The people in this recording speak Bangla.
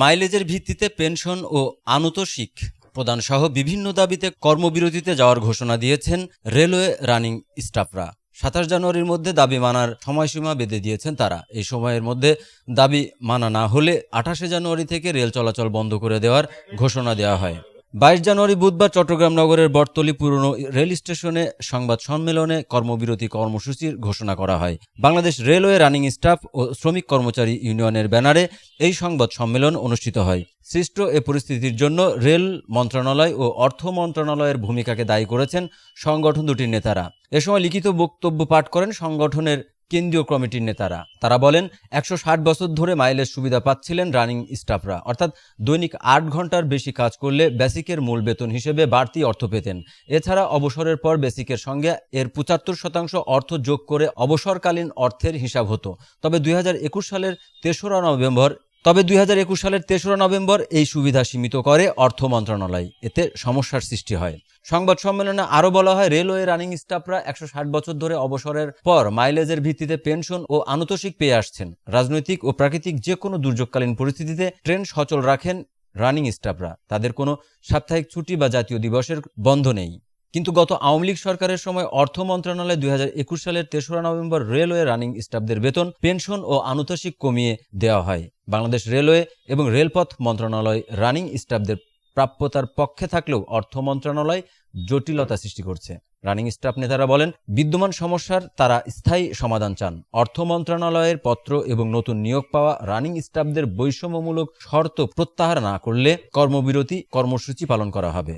মাইলেজের ভিত্তিতে পেনশন ও আনুতোষিক প্রদানসহ বিভিন্ন দাবিতে কর্মবিরতিতে যাওয়ার ঘোষণা দিয়েছেন রেলওয়ে রানিং স্টাফরা। সাতাশ জানুয়ারির মধ্যে দাবি মানার সময়সীমা বেঁধে দিয়েছেন তারা। এই সময়ের মধ্যে দাবি মানা না হলে আঠাশে জানুয়ারি থেকে রেল চলাচল বন্ধ করে দেওয়ার ঘোষণা দেওয়া হয়। বাইশ জানুয়ারি বুধবার চট্টগ্রাম নগরের বটতলী পুরনো রেল স্টেশনে সংবাদ সম্মেলনে কর্মবিরতি কর্মসূচির ঘোষণা করা হয়। বাংলাদেশ রেলওয়ে রানিং স্টাফ ও শ্রমিক কর্মচারী ইউনিয়নের ব্যানারে এই সংবাদ সম্মেলন অনুষ্ঠিত হয়। সৃষ্ট এ পরিস্থিতির জন্য রেল মন্ত্রণালয় ও অর্থ মন্ত্রণালয়ের ভূমিকাকে দায়ী করেছেন সংগঠন দুটির নেতারা। এ সময় লিখিত বক্তব্য পাঠ করেন সংগঠনের কেন্দ্রীয় কমিটির নেতারা। তারা বলেন, একশো ষাট বছর ধরে মাইলের সুবিধা পাচ্ছিলেন রানিং স্টাফরা। অর্থাৎ দৈনিক আট ঘণ্টার বেশি কাজ করলে বেসিকের মূল বেতন হিসেবে বাড়তি অর্থ পেতেন। এছাড়া অবসরের পর বেসিকের সঙ্গে এর পঁচাত্তর শতাংশ অর্থ যোগ করে অবসরকালীন অর্থের হিসাব হতো। তবে দুই হাজার একুশ সালের তেসরা নভেম্বর তবে দুই হাজার একুশ সালের তেসরা নভেম্বর এই সুবিধা সীমিত করে অর্থ মন্ত্রণালয়। এতে সমস্যার সৃষ্টি হয়। সংবাদ সম্মেলনে আরও বলা হয়, রেলওয়ে রানিং স্টাফরা একশো ষাট বছর ধরে অবসরের পর মাইলেজের ভিত্তিতে পেনশন ও আনুতোষিক পেয়ে আসছেন। রাজনৈতিক ও প্রাকৃতিক যে কোনো দুর্যোগকালীন পরিস্থিতিতে ট্রেন সচল রাখেন রানিং স্টাফরা। তাদের কোনো সাপ্তাহিক ছুটি বা জাতীয় দিবসের বন্ধ নেই। কিন্তু গত আওয়ামী লীগ সরকারের সময় অর্থ মন্ত্রণালয় দুই হাজার একুশ সালের তেসরা নভেম্বর রেলওয়ে রানিং স্টাফদের বেতন, পেনশন ও আনুতোষিক কমিয়ে দেওয়া হয়। বাংলাদেশ রেলওয়ে এবং রেলপথ মন্ত্রণালয় রানিং স্টাফদের প্রাপ্যতার পক্ষে থাকলেও অর্থ মন্ত্রণালয় জটিলতা সৃষ্টি করছে। রানিং স্টাফ নেতারা বলেন, বিদ্যমান সমস্যার তারা স্থায়ী সমাধান চান। অর্থ মন্ত্রণালয়ের পত্র এবং নতুন নিয়োগ পাওয়া রানিং স্টাফদের বৈষম্যমূলক শর্ত প্রত্যাহার না করলে কর্মবিরতি, কর্মসূচি পালন করা হবে।